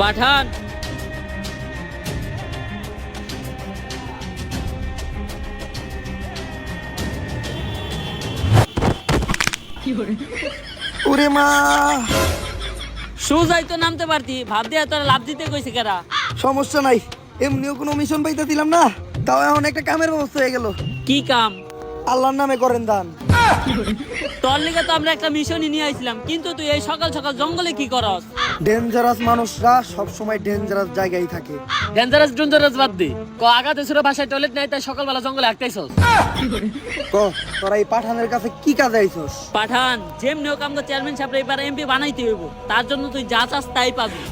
পাঠান। ওরে মা। সোজাই তো নামতে পারতি ভাব দিয়ে তোরা লাভ দিতে কইছে কেরা? সমস্যা নাই এমনিও কোনো মিশন পাইতে দিলাম না তাও এখন একটা কামের ব্যবস্থা হয়ে গেল। কি কাম? আল্লাহর নামে করেন দান। তোর লিগে তো আমরা একটা মিশনই নিয়ে আইছিলাম কিন্তু তুই এই সকাল সকাল জঙ্গলে কি করস? ডেঞ্জারাস মানুষরা সব সময় ডেঞ্জারাস জায়গায় থাকে। ডেঞ্জারাস ডেঞ্জারাস বাদ দে। ক আগাতে সুরে ভাষায় টয়লেট নাই তাই সকালবেলা জঙ্গলে একটাইছস ক তোরা এই পাঠানের কাছে কি কাজে আইছস? পাঠান যেমনি হোক আমাকে চেয়ারম্যান সাহেব এবার এমপি বানাইতে হইব। তার জন্য তুই যা চাস তাই পাবি।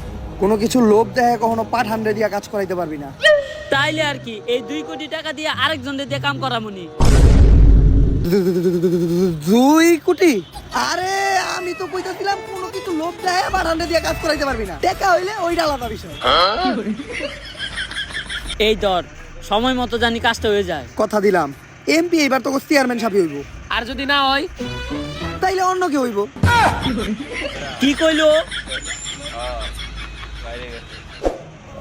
কোনো কিছু লোভ দেখে কখনো পাঠান রে দিয়া কাজ করাইতে পারবি না। তাইলে আর কি এই দুই কোটি টাকা দিয়ে আরেকজন দিয়ে কাম করামুনি। দুই কোটি? আরে আমি তো কইতাছিলাম কোনো কিছু লোভ পাঠান রে দিয়া কাজ করাইতে পারবি না। টাকা হইলে ওইটা আলাদা বিষয়। এই দর সময় মতো জানি কাজটা হয়ে যায়। কথা দিলাম। এমপি এবার তোকে চেয়ারম্যান সাহেব হইব। আর যদি না হয়? তাইলে অন্য কেউ হইব। কি কইলো?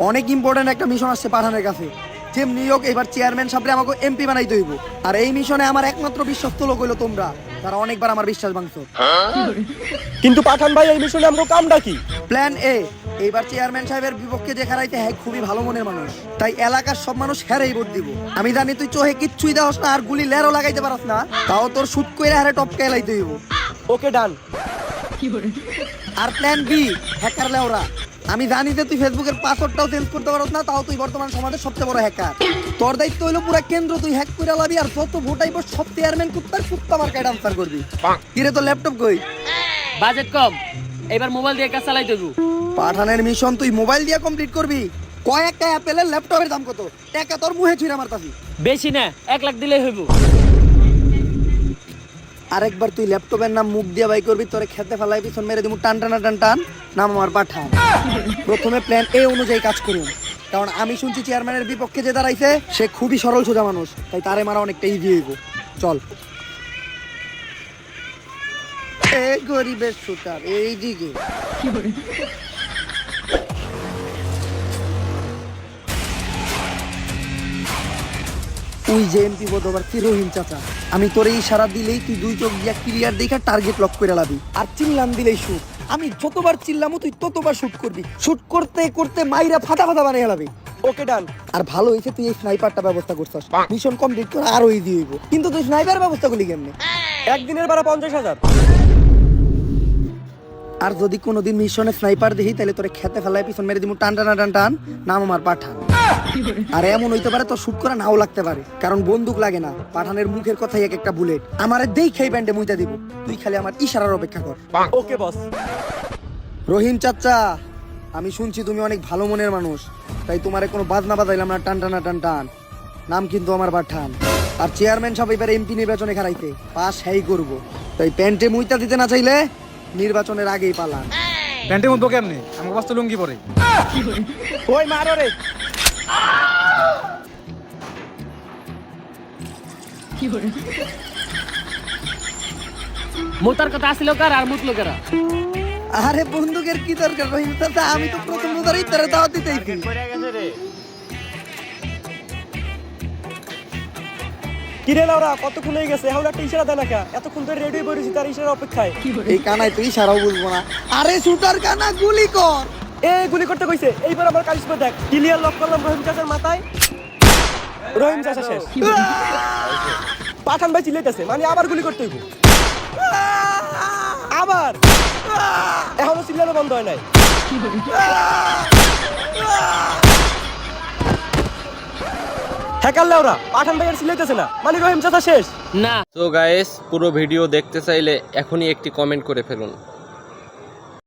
অনেক ইম্পর্টেন্ট একটা মিশন আসছে পাঠানের কাছে। যেমনি হোক এবার চেয়ারম্যান সাহেবরে আমাকে এমপি বানাইতে হইব আর এই মিশনে আমার একমাত্র বিশ্বস্ত লোক হইল তোমরা। তারা অনেকবার আমার বিশ্বাস ভাঙছো কিন্তু পাঠান ভাই এই মিশনে আমরা কামটা কি? প্ল্যান এ এইবার চেয়ারম্যান সাহেবের বিপক্ষে যে খেলাইতে হ্যাঁ খুবই ভালো মনের মানুষ। তাই এলাকার সব মানুষ হেরেই ভোট দিব। আমি জানি তুই চোহে কিচ্ছুই দেওয়াস না আর গুলি লেরও লাগাইতে পারস না। তাও তোর শুট কইরা হারে টপকে লাইতে হইব। Okay done. আর প্ল্যান বি হ্যাকার লেওরা। আমি জানি যে তুই ফেসবুকের পাসওয়ার্ডটাও চেঞ্জ করতে পারস না তাও তুই বর্তমান সমাজের সবচেয়ে বড় হ্যাকার তোর দায়িত্ব হইল পুরো কেন্দ্র তুই হ্যাক করে লাবি আর যত ভোট আইব সব চেয়ারম্যান কুত্তার কুত্তা মার্কায় আনসার করবি। কিরে তোর ল্যাপটপ কই? বাজেট কম। এবার মোবাইল দিয়ে কাজ চালাই দেবো। পাঠানের মিশন তুই মোবাইল দিয়ে কমপ্লিট করবি। কয়েকটা অ্যাপেলের ল্যাপটপের দাম কত? টাকা তোর মুহে ছুঁড়ে মারতাছি। বেশি না এক লাখ দিলেই হইব। আরেকবার তুই ল্যাপটপের নাম মুখ দিয়ে বাই করবি, তোরে খেতে ফেলাই পিছন মেরে দিমু, টান, টানা, টান টান, নাম আমার পাঠান। প্রথমে প্ল্যান এ অনুযায়ী কাজ করুন। কারণ আমি শুনছি চেয়ারম্যানের বিপক্ষে যে দাঁড়াইছে, সে খুবই সরল সোজা মানুষ, তাই তারে মারা অনেকটা ইজি হইব। চল। এ গরিবের শুটার এই তুই যে এমপি বোধবার রহিম চাচা? আমি তোর এই সারা দিলেই তুই দুই চোখ দিয়া ক্লিয়ার দেখা টার্গেট লক করে লাবি। আর চিল্লাম দিলেই শুট আমি যতবার চিল্লামও তুই ততবার শুট করবি। শুট করতে করতে মাইরা ফাটা ফাটা বানিয়ে লাবি। ওকে ডান আর ভালো হয়েছে তুই এই স্নাইপারটা ব্যবস্থা করছিস। মিশন কমপ্লিট করে আরও ইজি হইব। কিন্তু তুই স্নাইপার ব্যবস্থা করলি কেমনে? একদিনের ভাড়া পঞ্চাশ হাজার। আর যদি কোনোদিন মিশনে স্নাইপার দেখি তাহলে তোরে খেতে ফেলায় পিছন মেরে দিমু টান টানা টান টান নাম আমার পাঠান। আর এমন হইতে পারে তো শুট করা নাও লাগতে পারে কারণ বন্দুক লাগে না পাঠানের মুখের কথাই এক একটা বুলেট। আমারে দেখেই ব্যান্ডে মুইতা দিব তুই খালি আমার ইশারার অপেক্ষা কর। ওকে বস। রহিম চাচা আমি শুনছি তুমি অনেক ভালো মনের মানুষ তাই তোমারে কোনো বাজনা বাজাইলাম না টান টানা টান টান নাম কিন্তু আমার পাঠান। আর চেয়ারম্যান সব এবার এমপি নির্বাচনে খারাইতে পাস হ্যাই করব। তাই প্যান্টে মুইতা দিতে না চাইলে নির্বাচনের আগেই পালান। প্যান্টে মুদবো কেমনে? আমাকে বাস্তব লুঙ্গি পরে। ওই মারো রে মোতার কথা আসিল কার আর মুতলো কারা? আরে বন্দুকের কি দরকার রহিম? আমি তো প্রথম ধরেই তারা দাওয়াত দিতেইছি কিরে লাউরা কতক্ষণ হয়ে গেছে? এখন একটা ইশারা দেয় না কে? এতক্ষণ ধরে রেডি করেছি তার ইশারা অপেক্ষায়। এই কানায় তুই সারাও বুঝব না। আরে শুটার কানা গুলি কর! এ গুলি করতে কইছে। এইবার আমার কালিশপা দেখ। ক্লিয়ার লক করলাম রহিম চাচার মাথায়। রহিম চাচা শেষ। পাঠান ভাই চিল্লাইতেছে মানে আবার গুলি করতে হইব। আবার! এখনও চিল্লানো বন্ধ হয় নাই। হ্যাকার ওরা পাঠান ভাইয়ের সিলেতেছে না। মানে রহিম চাচা শেষ। না। তো গাইস পুরো ভিডিও দেখতে চাইলে এখনই একটি কমেন্ট করে ফেলুন।